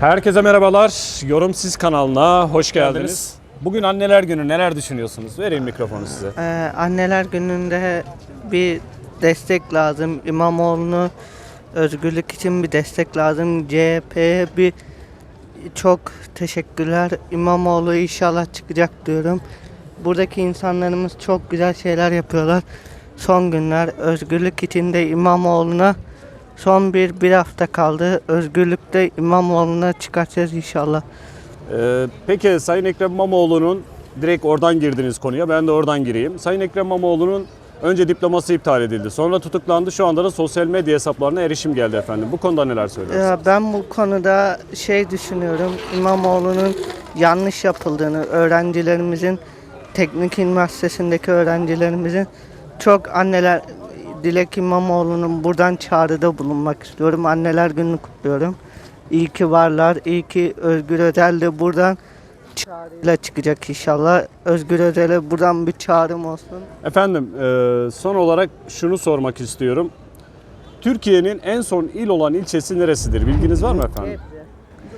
Herkese merhabalar. Yorumsiz kanalına hoş geldiniz. Bugün anneler günü neler düşünüyorsunuz? Vereyim mikrofonu size. Ee, anneler gününde bir destek lazım. İmamoğlu'nu özgürlük için bir destek lazım. CHP'ye bir çok teşekkürler. İmamoğlu inşallah çıkacak diyorum. Buradaki insanlarımız çok güzel şeyler yapıyorlar. Son günler özgürlük içinde İmamoğlu'na son bir bir hafta kaldı. Özgürlükte İmamoğlu'na çıkartacağız inşallah. Ee, peki Sayın Ekrem İmamoğlu'nun direkt oradan girdiniz konuya. Ben de oradan gireyim. Sayın Ekrem İmamoğlu'nun önce diploması iptal edildi. Sonra tutuklandı. Şu anda da sosyal medya hesaplarına erişim geldi efendim. Bu konuda neler söylersiniz? Ya ben bu konuda şey düşünüyorum. İmamoğlu'nun yanlış yapıldığını, öğrencilerimizin teknik üniversitesindeki öğrencilerimizin çok anneler Dilek İmamoğlu'nun buradan çağrıda bulunmak istiyorum. Anneler gününü kutluyorum. İyi ki varlar. İyi ki Özgür Özel de buradan çağrıyla çıkacak inşallah. Özgür Özel'e buradan bir çağrım olsun. Efendim e, son olarak şunu sormak istiyorum. Türkiye'nin en son il olan ilçesi neresidir? Bilginiz var mı efendim?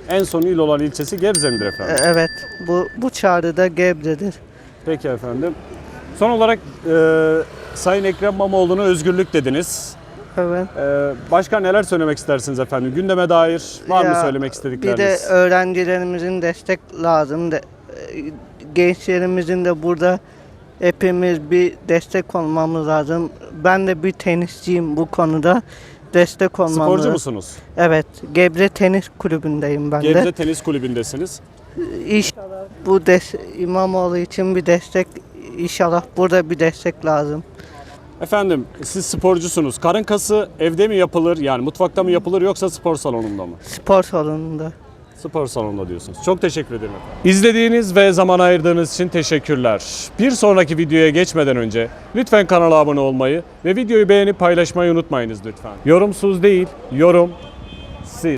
En son il olan ilçesi Gebze midir efendim? E, Evet, bu bu çağrıda Gebze'dir. Peki efendim. Son olarak e, Sayın Ekrem İmamoğlu'na özgürlük dediniz. Evet. E, başka neler söylemek istersiniz efendim? Gündeme dair var mı Ya, söylemek Bir istedikleriniz? de öğrencilerimizin destek lazım. De, e, gençlerimizin de burada hepimiz bir destek olmamız lazım. Ben de bir tenisçiyim bu konuda. Destek olmamız Sporcu musunuz? Evet. Gebze Tenis Kulübü'ndeyim ben Gebze de. Tenis Kulübü'ndesiniz. İnşallah bu des İmamoğlu için bir destek İnşallah burada bir destek lazım. Efendim siz sporcusunuz. Karın kası evde mi yapılır? Yani mutfakta mı yapılır yoksa spor salonunda mı? Spor salonunda. Spor salonunda diyorsunuz. Çok teşekkür ederim efendim. İzlediğiniz ve zaman ayırdığınız için teşekkürler. Bir sonraki videoya geçmeden önce lütfen kanala abone olmayı ve videoyu beğenip paylaşmayı unutmayınız lütfen. Yorumsuz değil, yorum